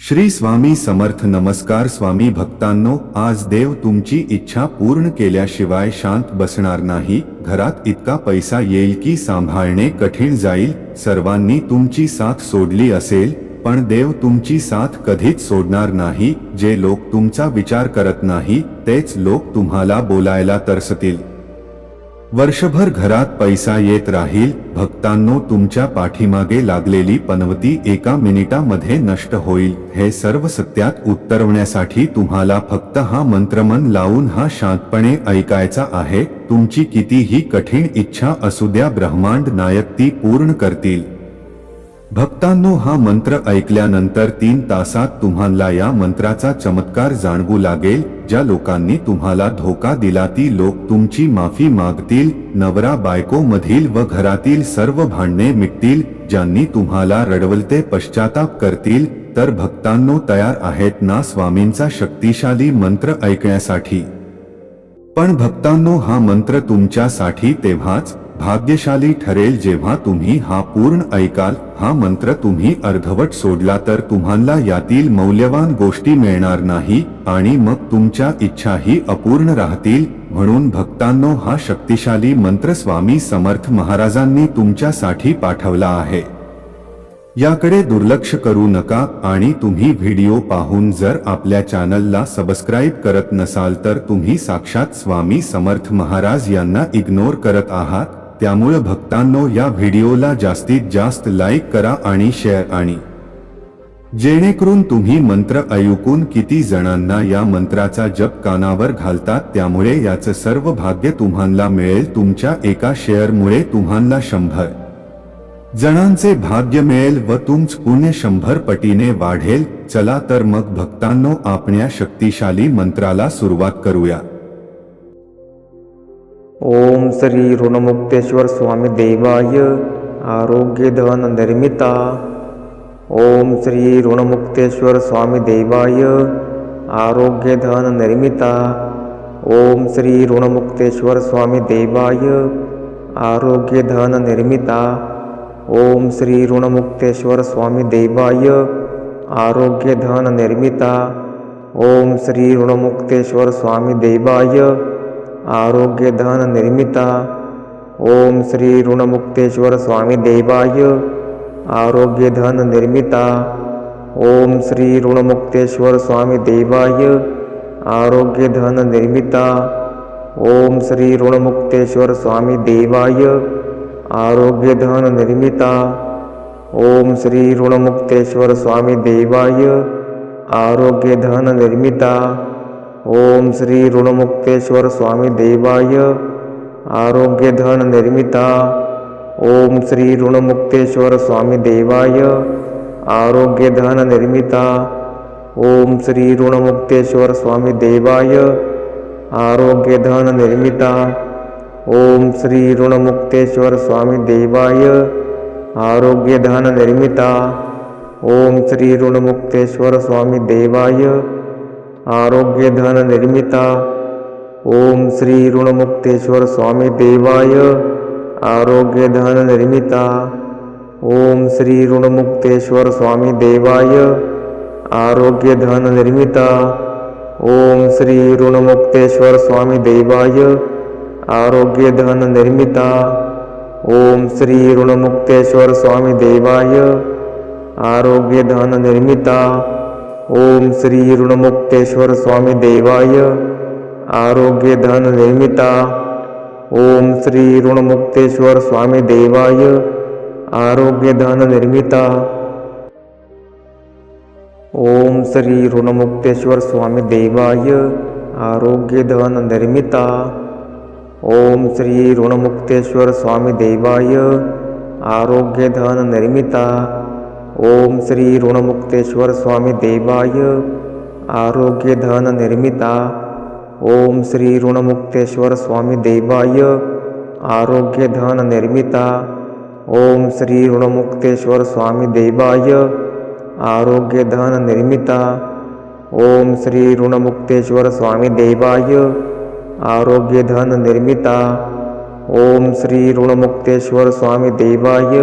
श्री स्वामी समर्थ नमस्कार स्वामी भक्तांनो आज देव तुमची इच्छा पूर्ण केल्याशिवाय शांत बसणार नाही घरात इतका पैसा येईल की सांभाळणे कठीण जाईल सर्वांनी तुमची साथ सोडली असेल पण देव तुमची साथ कधीच सोडणार नाही जे लोक तुमचा विचार करत नाही तेच लोक तुम्हाला बोलायला तरसतील. वर्षभर घरात पैसा येत राहील भक्तांनो तुमच्या पाठीमागे लागलेली पनवती एका मिनिटामध्ये नष्ट होईल हे सर्व सत्यात उतरवण्यासाठी तुम्हाला फक्त हा मंत्रमन लावून हा शांतपणे ऐकायचा आहे तुमची कितीही कठीण इच्छा असू द्या ब्रह्मांड नायक ती पूर्ण करतील. भक्तांनो हा मंत्र ऐकल्यानंतर तीन तासात तुम्हाला या मंत्राचा चमत्कार जाणवू लागेल ज्या लोकांनी तुम्हाला धोका दिला ती लोक तुमची माफी मागतील नवरा बायको मधील व घरातील सर्व भांडणे मिटतील ज्यांनी तुम्हाला रडवलते पश्चाताप करतील तर भक्तांनो तयार आहेत ना स्वामींचा शक्तिशाली मंत्र ऐकण्यासाठी. पण भक्तांनो हा मंत्र तुमच्यासाठी तेव्हाच भाग्यशाली ठरेल जेव्हा तुम्ही हा पूर्ण ऐकाल हा मंत्र तुम्ही अर्धवट सोडला तर तुम्हाला यातील मौल्यवान गोष्टी मिळणार नाही आणि मग तुमच्या इच्छाही अपूर्ण राहतील. म्हणून भक्तांनो हा शक्तिशाली मंत्र स्वामी समर्थ महाराजांनी तुमच्यासाठी पाठवला आहे. याकडे दुर्लक्ष करू नका आणि तुम्ही व्हिडिओ पाहून जर आपल्या चॅनलला सबस्क्राईब करत नसाल तर तुम्ही साक्षात स्वामी समर्थ महाराज यांना इग्नोर करत आहात. त्यामुळे भक्तांनो या व्हिडिओला जास्तीत जास्त लाईक करा आणि शेअर आणि जेणेकरून तुम्ही मंत्र ऐकून किती जणांना या मंत्राचा जप कानावर घालतात. त्यामुळे याचं सर्व भाग्य तुम्हाला मिळेल. तुमच्या एका शेअरमुळे तुम्हाला शंभर जणांचे भाग्य मिळेल व तुमच पुण्य शंभर पटीने वाढेल. चला तर मग भक्तांनो आपण शक्तिशाली मंत्राला सुरुवात करूया. ओम श्री ऋणमुक्तेश्वर स्वामी देवाय आरोग्यधन निर्मिता ओम श्री ऋणमुक्तेश्वर स्वामी देवाय आरोग्यधन निर्मिता ओम श्री ऋणमुक्तेश्वर स्वामी देवाय आरोग्यधन निर्मिता ओम श्री ऋणमुक्तेश्वर स्वामी देवाय आरोग्यधन निर्मिता ओम श्री ऋणमुक्तेश्वर स्वामी देवाय आरोग्यधन निर्मिता। ओम श्री ऋणमुक्तेश्वर स्वामी देवाय। आरोग्यधन निर्मिता। ओम श्री ऋणमुक्तेश्वर स्वामी देवाय। आरोग्यधन निर्मिता। ओम श्री ऋणमुक्तेश्वर स्वामी देवाय। आरोग्यधन निर्मिता। ओम श्री ऋणमुक्तेश्वर स्वामी देवाय। आरोग्यधन निर्मिता। ओम श्री ऋणमुक्तेश्वर स्वामी देवाय आरोग्यधन निर्मिता। ओम श्री ऋणमुक्तेश्वर स्वामी देवाय आरोग्यधन निर्मिता। ओम श्री ऋणमुक्तेश्वर स्वामी देवाय आरोग्यधन निर्मिता। ओम श्री ऋणमुक्तेश्वर स्वामी देवाय आरोग्यधन निर्मिता। ओम श्री ऋणमुक्तेश्वर स्वामी देवाय આરોગ્યધન નિર્મિતા ઓમ શ્રી ઋણમુક્તેશ્વર સ્વામી દેવાય આરોગ્યધન નિર્મિતા ઓમ શ્રી ઋણમુક્તેશ્વર સ્વામી દેવાય આરોગ્યધન નિર્મિતા ઓમ શ્રી ઋણમુક્તેશ્વર સ્વામી દેવાય આરોગ્યધન નિર્મિતા ઓમ શ્રી ઋણમુક્તેશ્વર સ્વામી દેવાય આરોગ્યધન નિર્મિતા ओम श्री ऋणमुक्तेश्वर स्वामी देवाय आरोग्य धन निर्मिता। ओम श्री ऋणमुक्तेश्वर स्वामी देवाय आरोग्य धन निर्मिता। ओम श्री ऋणमुक्तेश्वर स्वामी देवाय आरोग्य धन निर्मिता। ओम श्री ऋणमुक्तेश्वर स्वामी देवाय आरोग्य धन निर्मिता। ಓಂ ಶ್ರೀ ಋಣಮುಕ್ತೇಶ್ವರ ಸ್ವಾಮಿ ದೇವಾಯ. ಆರೋಗ್ಯ ಧನ ನಿರ್ಮಿತ. ಓಂ ಶ್ರೀ ಋಣಮುಕ್ತೇಶ್ವರ ಸ್ವಾಮಿ ದೇವಾಯ. ಆರೋಗ್ಯ ಧನ ನಿರ್ಮಿತ. ಓಂ ಶ್ರೀ ಋಣಮುಕ್ತೇಶ್ವರ ಸ್ವಾಮಿ ದೇವಾಯ. ಆರೋಗ್ಯ ಧನ ನಿರ್ಮಿತ. ಓಂ ಶ್ರೀ ಋಣಮುಕ್ತೇಶ್ವರ ಸ್ವಾಮಿ ದೇವಾಯ. ಆರೋಗ್ಯ ಧನ ನಿರ್ಮಿತ. ಓಂ ಶ್ರೀ ಋಣಮುಕ್ತೇಶ್ವರ ಸ್ವಾಮಿ ದೇವಾಯ.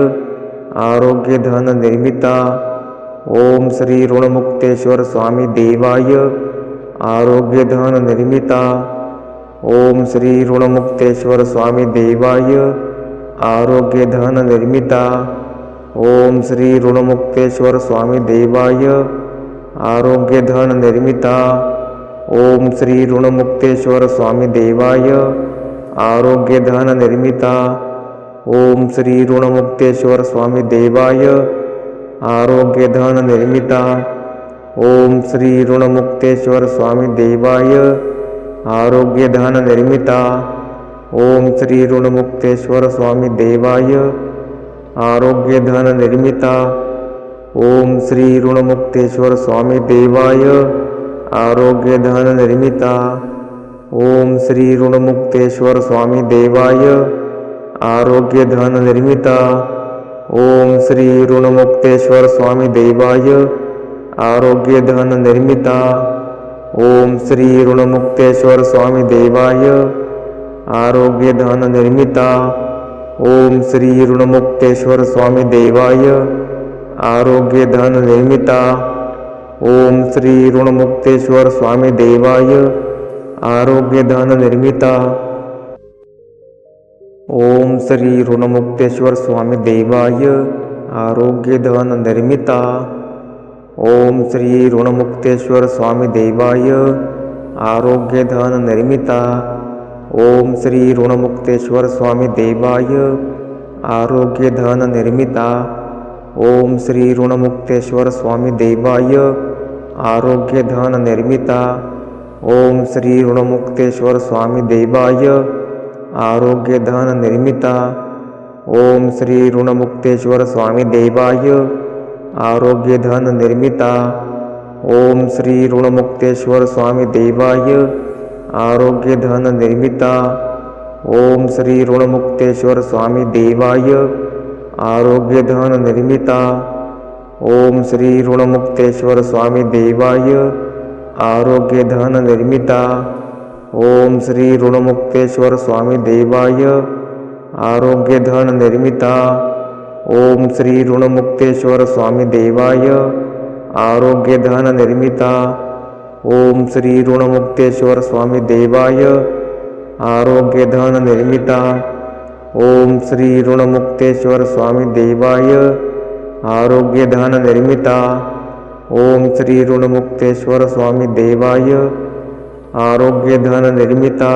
ऋणमुक्तेश्वर स्वामी देवाय आरोग्यधन निर्मिता ओम श्री ऋणमुक्तेश्वर स्वामी देवाय आरोग्यधन निर्मिता ओम श्री ऋणमुक्तेश्वर स्वामी देवाय आरोग्यधन निर्मिता ओम श्री ऋणमुक्तेश्वर स्वामी देवाय आरोग्यधन निर्मिता ओम श्री ऋणमुक्तेश्वर स्वामी देवाय आरोग्यधन निर्मिता ओम श्री ऋणमुक्तेश्वर स्वामी देवाय आरोग्यधन निर्मिता। ओम श्री ऋणमुक्तेश्वर स्वामी देवाय आरोग्यधन निर्मिता। ओम श्री ऋणमुक्तेश्वर स्वामी देवाय आरोग्यधन निर्मिता। ओम श्री ऋणमुक्तेश्वर स्वामी देवाय आरोग्यधन निर्मिता। ओम श्री ऋणमुक्तेश्वर स्वामी देवाय આરોગ્ય ધન નિર્મિતા ઓમ શ્રી ઋણમુક્તેશ્વર સ્વામી દૈવાય આરોગ્ય ધન નિર્મિતા ઓમ શ્રી ઋણમુક્તેશ્વર સ્વામી દૈવાય આરોગ્ય ધન નિર્મિતા ઓમ શ્રી ઋણમુક્તેશ્વર સ્વામી દૈવાય આરોગ્ય ધન નિર્મિતા ઓમ શ્રી ઋણમુક્તેશ્વર સ્વામી દૈવાય આરોગ્ય ધન નિર્મિતા ओम श्री ऋणमुक्तेश्वर स्वामी देवाय आरोग्यधन निर्मिता। ओम श्री ऋणमुक्तेश्वर स्वामी देवाय आरोग्यधन निर्मिता। ओम श्री ऋणमुक्तेश्वर स्वामी देवाय आरोग्यधन निर्मिता। ओम श्री ऋणमुक्तेश्वर स्वामी देवाय आरोग्यधन निर्मिता। ओम श्री ऋणमुक्तेश्वर स्वामी देवाय आरोग्यधन निर्मिता। ओम श्री ऋणमुक्तेश्वर स्वामी देवाय। आरोग्यधन निर्मिता। ओम श्री ऋणमुक्तेश्वर स्वामी देवाय। आरोग्यधन निर्मिता। ओम श्री ऋणमुक्तेश्वर स्वामी देवाय। आरोग्यधन निर्मिता। ओम श्री ऋणमुक्तेश्वर स्वामी देवाय। आरोग्यधन निर्मिता। ओम श्री ऋणमुक्तेश्वर स्वामी देवाय आरोग्यधन निर्मिता। ओम श्री ऋणमुक्तेश्वर स्वामी देवाय आरोग्यधन निर्मिता। ओम श्री ऋणमुक्तेश्वर स्वामी देवाय आरोग्यधन निर्मिता। ओम श्री ऋणमुक्तेश्वर स्वामी देवाय आरोग्यधन निर्मिता। ओम श्री ऋणमुक्तेश्वर स्वामी देवाय आरोग्यधननिर्मिता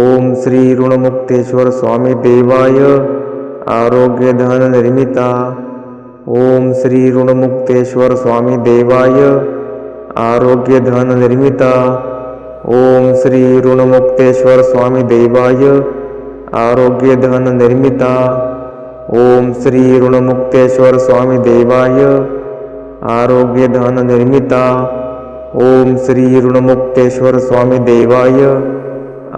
ॐ श्री ऋणमुक्तेश्वरस्वामिदेवाय आरोग्यधननिर्मिता ॐ श्री ऋणमुक्तेश्वरस्वामीदेवाय आरोग्यधननिर्मिता ॐ श्री ऋणमुक्तेश्वरस्वामिदेवाय आरोग्यधननिर्मिता ॐ श्री ऋणमुक्तेश्वरस्वामिदेवाय आरोग्यधननिर्मिता ઓમ શ્રી ઋણમુક્તેશ્વર સ્વામી દેવાય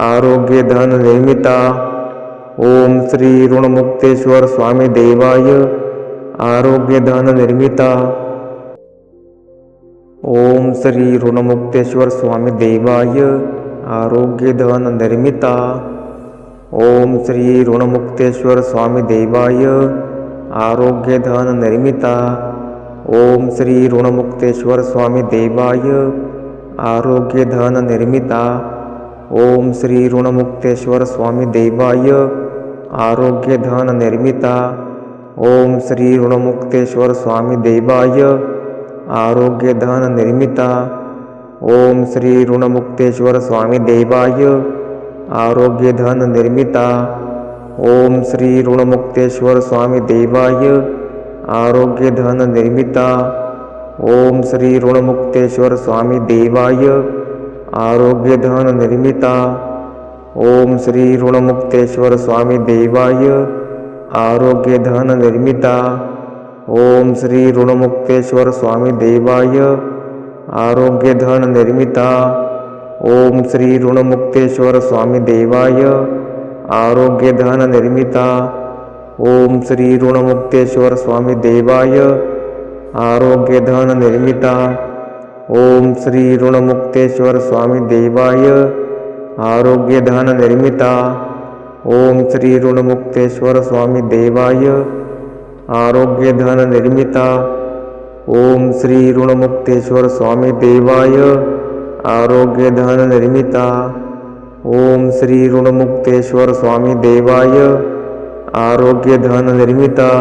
આરોગ્ય ધન નિર્મિતા ઓમ શ્રી ઋણમુક્તેશ્વર સ્વામી દેવાય આરોગ્ય ધન નિર્મિતા ઓમ શ્રી ઋણમુક્તેશ્વર સ્વામી દેવાય આરોગ્ય ધન નિર્મિતા ઓમ શ્રી ઋણમુક્તેશ્વર સ્વામી દેવાય આરોગ્ય ધન નિર્મિતા ઓમ શ્રી ઋણમુક્તેશ્વર સ્વામી દેવાય આરોગ્ય ધન નિર્મિતા ઓમ શ્રી ઋણમુક્તેશ્વર સ્વામી દેવાય આરોગ્ય ધન નિર્મિતા ઓમ શ્રી ઋણમુક્તેશ્વર સ્વામી દેવાય આરોગ્ય ધન નિર્મિતા ઓમ શ્રી ઋણમુક્તેશ્વર સ્વામી દેવાય આરોગ્ય ધન નિર્મિતા ઓમ શ્રી ઋણમુક્તેશ્વર સ્વામી દેવાય ओम श्री ऋणमुक्तेश्वर स्वामी देवाय आरोग्यधन निर्मिता ओम श्री ऋणमुक्तेश्वर स्वामी देवाय आरोग्यधन निर्मिता ओम श्री ऋणमुक्तेश्वर स्वामी देवाय आरोग्यधन निर्मिता। ओम श्री ऋणमुक्तेश्वर स्वामी देवाय आरोग्यधन निर्मिता। ओम श्री ऋणमुक्तेश्वर स्वामी देवाय आरोग्यधन निर्मिता। ओम श्री ऋणमुक्तेश्वर स्वामी देवाय आरोग्यधन निर्मिता। ओम श्री ऋणमुक्तेश्वर स्वामी देवाय आरोग्यधन निर्मिता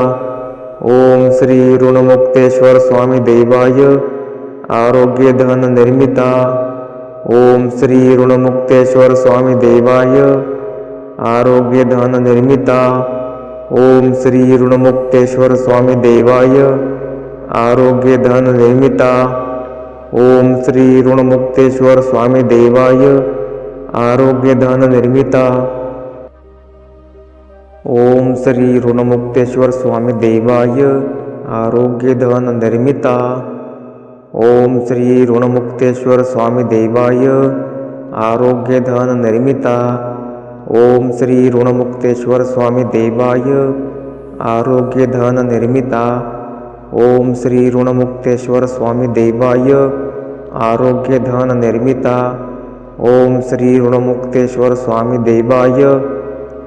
ओम श्री ऋणमुक्तेश्वर स्वामी देवाय आरोग्यधन निर्मिता ओम श्री ऋणमुक्तेश्वर स्वामी देवाय आरोग्यधन निर्मिता ओम श्री ऋणमुक्तेश्वर स्वामी देवाय आरोग्यधन निर्मिता ओम श्री ऋणमुक्तेश्वर स्वामी देवाय आरोग्यधन निर्मिता ओम श्री ऋणमुक्तेश्वर स्वामी देवाय आरोग्यधन निर्मिता। ओम श्री ऋणमुक्तेश्वर स्वामी देवाय आरोग्यधन निर्मिता। ओम श्री ऋणमुक्तेश्वर स्वामी देवाय आरोग्यधन निर्मिता। ओम श्री ऋणमुक्तेश्वर स्वामी देवाय आरोग्यधन निर्मिता। ओम श्री ऋणमुक्तेश्वर स्वामी देवाय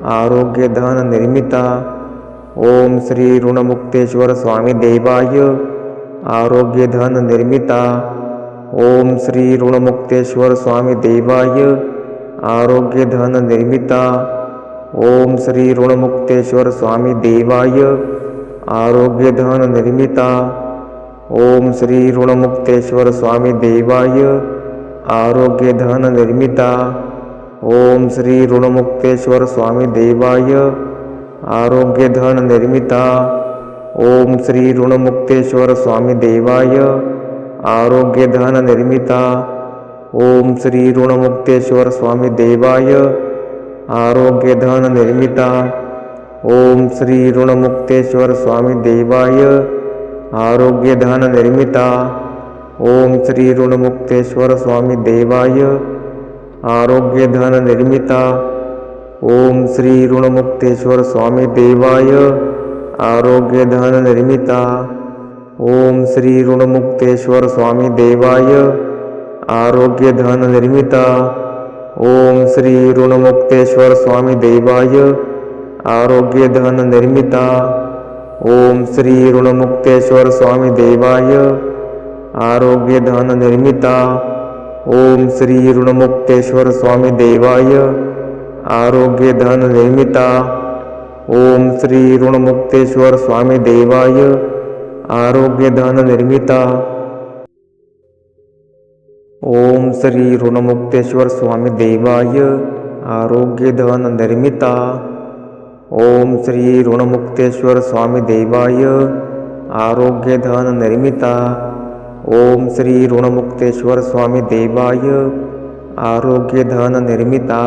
ಆರೋಗ್ಯದಾನ ನಿರ್ಮಿತ. ಓಂ ಶ್ರೀ ಋಣಮುಕ್ತೇಶ್ವರ ಸ್ವಾಮಿ ದೇವಾಯ. ಆರೋಗ್ಯದಾನ ನಿರ್ಮಿತ. ಓಂ ಶ್ರೀ ಋಣಮುಕ್ತೇಶ್ವರ ಸ್ವಾಮಿ ದೇವಾಯ. ಆರೋಗ್ಯದಾನ ನಿರ್ಮಿತ. ಓಂ ಶ್ರೀ ಋಣಮುಕ್ತೇಶ್ವರ ಸ್ವಾಮಿ ದೇವಾಯ. ಆರೋಗ್ಯದಾನ ನಿರ್ಮಿತ. ಓಂ ಶ್ರೀ ಋಣಮುಕ್ತೇಶ್ವರ ಸ್ವಾಮಿ ದೇವಾಯ. ಆರೋಗ್ಯದಾನ ನಿರ್ಮಿತ. ओम श्री ऋणमुक्तेश्वर स्वामी देवाय. आरोग्यधन निर्मिता. ओम श्री ऋणमुक्तेश्वर स्वामी देवाय. आरोग्यधन निर्मिता. ओम श्री ऋणमुक्तेश्वर स्वामी देवाय. आरोग्यधन निर्मिता. ओम श्री ऋणमुक्तेश्वर स्वामी देवाय. आरोग्यधन निर्मिता. ओम श्री ऋणमुक्तेश्वर स्वामी देवाय. आरोग्यधननिर्मिता। ॐ श्रीऋणमुक्तेश्वरस्वामिदेवाय आरोग्यधननिर्मिता। ॐ श्रीऋणमुक्तेश्वरस्वामिदेवाय आरोग्यधननिर्मिता। ॐ श्रीऋणमुक्तेश्वरस्वामिदेवाय आरोग्यधननिर्मिता। ॐ श्रीऋणमुक्तेश्वरस्वामिदेवाय आरोग्यधननिर्मिता। ओम श्री ऋणमुक्तेश्वर स्वामी देवाय. आरोग्य धन निर्मिता. ओम श्री ऋणमुक्तेश्वर स्वामी देवाय. आरोग्य धन निर्मिता. ओम श्री ऋणमुक्तेश्वर स्वामी देवाय. आरोग्य धन निर्मिता. ओम श्री ऋणमुक्तेश्वर स्वामी देवाय. आरोग्य धन निर्मिता. ओम श्री ऋणमुक्तेश्वर स्वामी देवाय आरोग्यधन निर्मिता।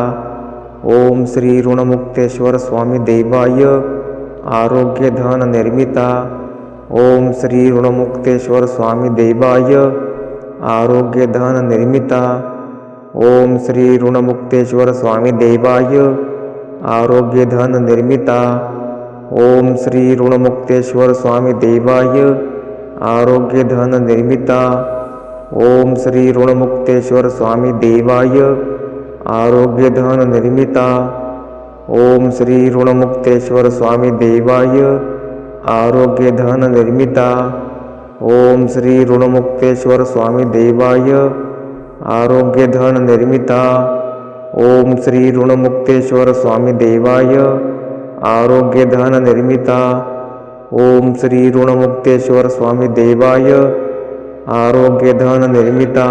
ओम श्री ऋणमुक्तेश्वर स्वामी देवाय आरोग्यधन निर्मिता। ओम श्री ऋणमुक्तेश्वर स्वामी देवाय आरोग्यधन निर्मिता। ओम श्री ऋणमुक्तेश्वर स्वामी देवाय आरोग्यधन निर्मिता। ओम श्री ऋणमुक्तेश्वर स्वामी देवाय आरोग्यधननिर्मिता। ॐ श्री ऋणमुक्तेश्वरस्वामिदेवाय आरोग्यधननिर्मिता। ॐ श्री ऋणमुक्तेश्वरस्वामीदेवाय आरोग्यधननिर्मिता। ॐ श्री ऋणमुक्तेश्वरस्वामिदेवाय आरोग्यधननिर्मिता। ॐ श्री ऋणमुक्तेश्वरस्वामीदेवाय आरोग्यधननिर्मिता। ओम श्री ऋणमुक्तेश्वर स्वामी देवाय आरोग्यधन निर्मिता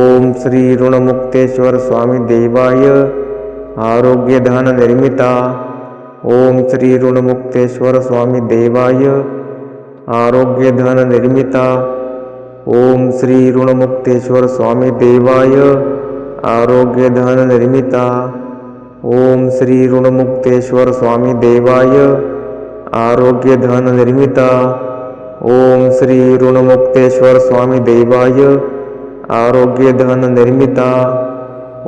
ओम श्री ऋणमुक्तेश्वर स्वामी देवाय आरोग्यधन निर्मिता ओम श्री ऋणमुक्तेश्वर स्वामी देवाय आरोग्यधन निर्मिता ओम श्री ऋणमुक्तेश्वर स्वामी देवाय आरोग्यधन निर्मिता ओम श्री ऋणमुक्तेश्वर स्वामी देवाय આરોગ્ય ધન નિર્મિતા ઓમ શ્રી ઋણમુક્તેશ્વર સ્વામી દૈવાય આરોગ્ય ધન નિર્મિતા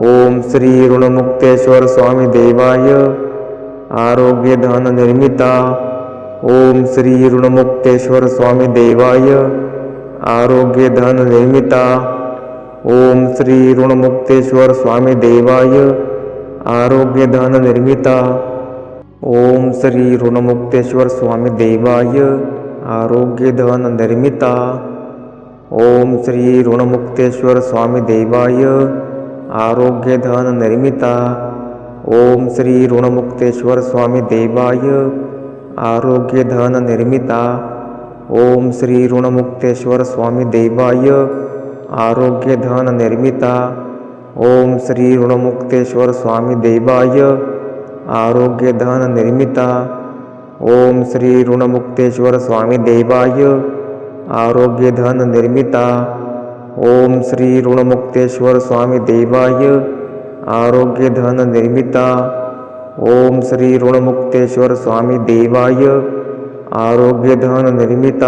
ઓમ શ્રી ઋણમુક્તેશ્વર સ્વામી દૈવાય આરોગ્ય ધન નિર્મિતા ઓમ શ્રી ઋણમુક્તેશ્વર સ્વામી દૈવાય આરોગ્ય ધન નિર્મિતા ઓમ શ્રી ઋણમુક્તેશ્વર સ્વામી દૈવાય આરોગ્ય ધન નિર્મિતા ओम श्री ऋणमुक्तेश्वर स्वामी देवाय आरोग्यधन निर्मिता। ओम श्री ऋणमुक्तेश्वर स्वामी देवाय आरोग्यधन निर्मिता। ओम श्री ऋणमुक्तेश्वर स्वामी देवाय आरोग्यधन निर्मिता। ओम श्री ऋणमुक्तेश्वर स्वामी देवाय आरोग्यधन निर्मिता। ओम श्री ऋणमुक्तेश्वर स्वामी देवाय ಆರೋಗ್ಯದಾನ ನಿರ್ಮಿತ. ಓಂ ಶ್ರೀ ಋಣಮುಕ್ತೇಶ್ವರ ಸ್ವಾಮಿ ದೇವಾಯ. ಆರೋಗ್ಯದಾನ ನಿರ್ಮಿತ. ಓಂ ಶ್ರೀ ಋಣಮುಕ್ತೇಶ್ವರ ಸ್ವಾಮಿ ದೇವಾಯ. ಆರೋಗ್ಯದಾನ ನಿರ್ಮಿತ. ಓಂ ಶ್ರೀ ಋಣಮುಕ್ತೇಶ್ವರ ಸ್ವಾಮಿ ದೇವಾಯ. ಆರೋಗ್ಯದಾನ ನಿರ್ಮಿತ.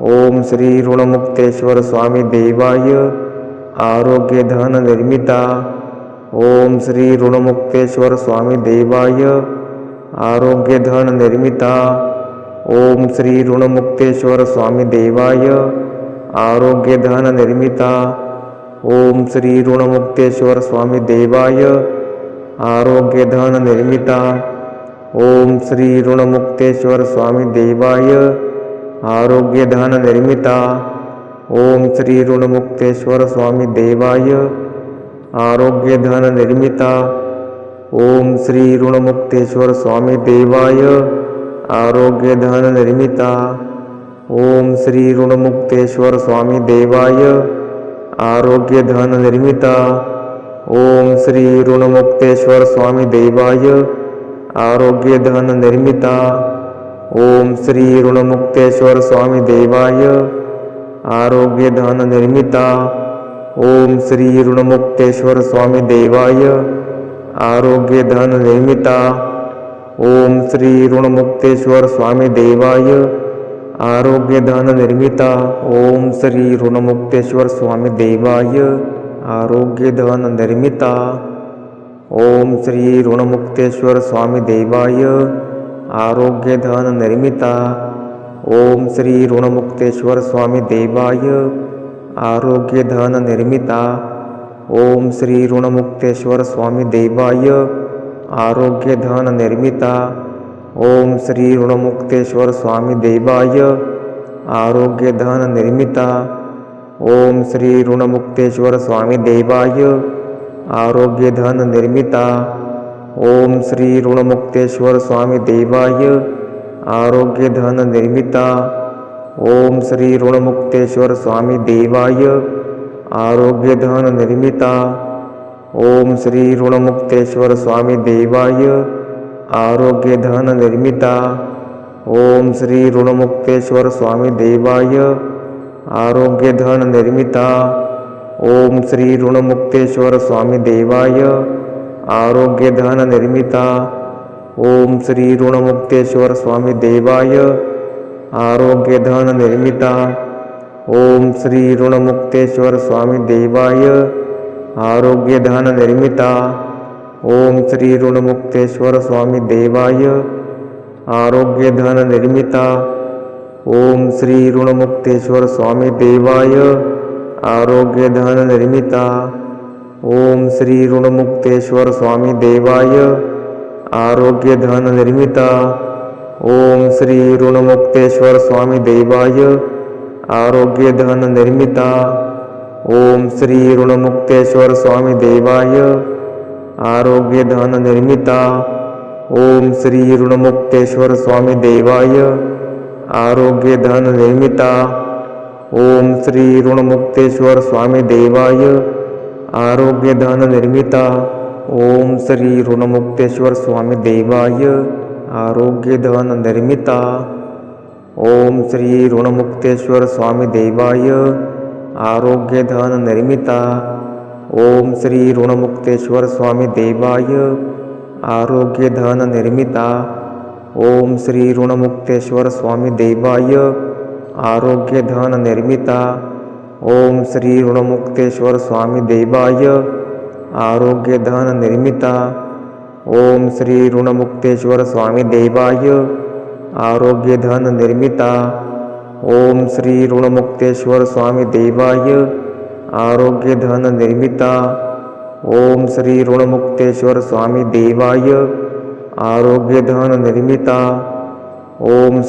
ಓಂ ಶ್ರೀ ಋಣಮುಕ್ತೇಶ್ವರ ಸ್ವಾಮಿ ದೇವಾಯ. ಆರೋಗ್ಯದಾನ ನಿರ್ಮಿತ. ओम श्री ऋणमुक्तेश्वर स्वामी देवाय आरोग्यधन निर्मिता ओम श्री ऋणमुक्तेश्वर स्वामी देवाय आरोग्यधन निर्मिता ओम श्री ऋणमुक्तेश्वर स्वामी देवाय आरोग्यधन निर्मिता ओम श्री ऋणमुक्तेश्वर स्वामी देवाय आरोग्यधन निर्मिता ओम श्री ऋणमुक्तेश्वर स्वामी देवाय આરોગ્ય ધન નિર્મિતા ઓમ શ્રી ઋણમુક્તેશ્વર સ્વામી દેવાય આરોગ્ય ધન નિર્મિતા ઓમ શ્રી ઋણમુક્તેશ્વર સ્વામી દેવાય આરોગ્ય ધન નિર્મિતા ઓમ શ્રી ઋણમુક્તેશ્વર સ્વામી દેવાય આરોગ્ય ધન નિર્મિતા ઓમ શ્રી ઋણમુક્તેશ્વર સ્વામી દેવાય આરોગ્ય ધન નિર્મિતા ओम श्री ऋणमुक्तेश्वर स्वामी देवाय. आरोग्य धन निर्मिता. ओम श्री ऋणमुक्तेश्वर स्वामी देवाय. आरोग्य धन निर्मिता. ओम श्री ऋणमुक्तेश्वर स्वामी देवाय. आरोग्य धन निर्मिता. ओम श्री ऋणमुक्तेश्वर स्वामी देवाय. आरोग्य धन निर्मिता. ओम श्री ऋणमुक्तेश्वर स्वामी देवाय. ಆರೋಗ್ಯಧನ ನಿರ್ಮಿತ. ಓಂ ಶ್ರೀ ಋಣಮುಕ್ತೇಶ್ವರ ಸ್ವಾಮಿ ದೈವಾಯ. ಆರೋಗ್ಯಧನ ನಿರ್ಮಿತ. ಓಂ ಶ್ರೀ ಋಣಮುಕ್ತೇಶ್ವರ ಸ್ವಾಮಿ ದೈವಾಯ. ಆರೋಗ್ಯಧನ ನಿರ್ಮಿತ. ಓಂ ಶ್ರೀ ಋಣಮುಕ್ತೇಶ್ವರ ಸ್ವಾಮಿ ದೈವಾಯ. ಆರೋಗ್ಯಧನ ನಿರ್ಮಿತ. ಓಂ ಶ್ರೀ ಋಣಮುಕ್ತೇಶ್ವರ ಸ್ವಾಮಿ ದೈವಾಯ. ಆರೋಗ್ಯಧನ ನಿರ್ಮಿತ. ओम श्री ऋणमुक्तेश्वर स्वामी देवाय आरोग्यधन निर्मिता ओम श्री ऋणमुक्तेश्वर स्वामी देवाय आरोग्यधन निर्मिता ओम श्री ऋणमुक्तेश्वर स्वामी देवाय आरोग्यधन निर्मिता ओम श्री ऋणमुक्तेश्वर स्वामी देवाय आरोग्यधन निर्मिता ओम श्री ऋणमुक्तेश्वर स्वामी देवाय आरोग्यधन निर्मिता। ओम श्री ऋणमुक्तेश्वर स्वामी देवाय। आरोग्यधन निर्मिता। ओम श्री ऋणमुक्तेश्वर स्वामी देवाय। आरोग्यधन निर्मिता। ओम श्री ऋणमुक्तेश्वर स्वामी देवाय। आरोग्यधन निर्मिता। ओम श्री ऋणमुक्तेश्वर स्वामी देवाय। आरोग्यधन निर्मिता। ओम श्री ऋणमुक्तेश्वर स्वामी देवाय आरोग्यधन निर्मिता। ओम श्री ऋणमुक्तेश्वर स्वामी देवाय आरोग्य धन निर्मिता। ओम श्री ऋणमुक्तेश्वर स्वामी देवाय आरोग्य धन निर्मिता। ओम श्री ऋणमुक्तेश्वर स्वामी देवाय आरोग्यधन निर्मिता ओम श्री निर्मिता। ओम श्री ऋणमुक्तेश्वर स्वामी देवाय। આરોગ્યધન નિર્મિતા ઓમ શ્રી ઋણમુક્તેશ્વર સ્વામી દેવાય આરોગ્યધન નિર્મિતા ઓમ શ્રી ઋણમુક્તેશ્વર સ્વામી દેવાય આરોગ્યધન નિર્મિતા ઓમ શ્રી ઋણમુક્તેશ્વર સ્વામી દેવાય આરોગ્યધન નિર્મિતા ઓમ શ્રી ઋણમુક્તેશ્વર સ્વામી દેવાય આરોગ્યધન નિર્મિતા ओम श्री ऋणमुक्तेश्वर स्वामी देवाय आरोग्यधन निर्मिता ओम श्री ऋणमुक्तेश्वर स्वामी देवाय आरोग्यधन निर्मिता ओम श्री ऋणमुक्तेश्वर स्वामी देवाय आरोग्यधन निर्मिता ओम